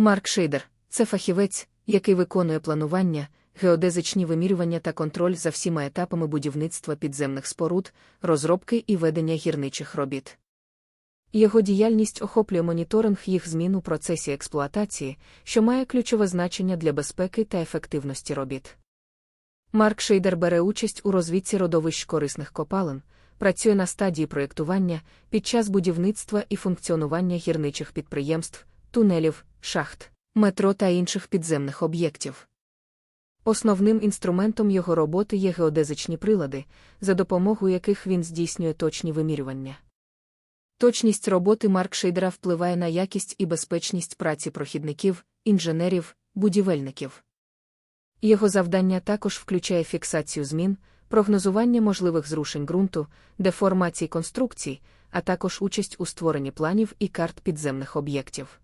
Марк Шейдер це фахівець, який виконує планування, геодезичні вимірювання та контроль за всіма етапами будівництва підземних споруд, розробки і ведення гірничих робіт. Його діяльність охоплює моніторинг їх змін у процесі експлуатації, що має ключове значення для безпеки та ефективності робіт. Марк Шейдер бере участь у розвідці родовищ корисних копалин, працює на стадії проєктування під час будівництва і функціонування гірничих підприємств, тунелів, шахт, метро та інших підземних об'єктів. Основним інструментом його роботи є геодезичні прилади, за допомогою яких він здійснює точні вимірювання. Точність роботи Марк Шейдера впливає на якість і безпечність праці прохідників, інженерів, будівельників. Його завдання також включає фіксацію змін, прогнозування можливих зрушень ґрунту, деформації конструкцій, а також участь у створенні планів і карт підземних об'єктів.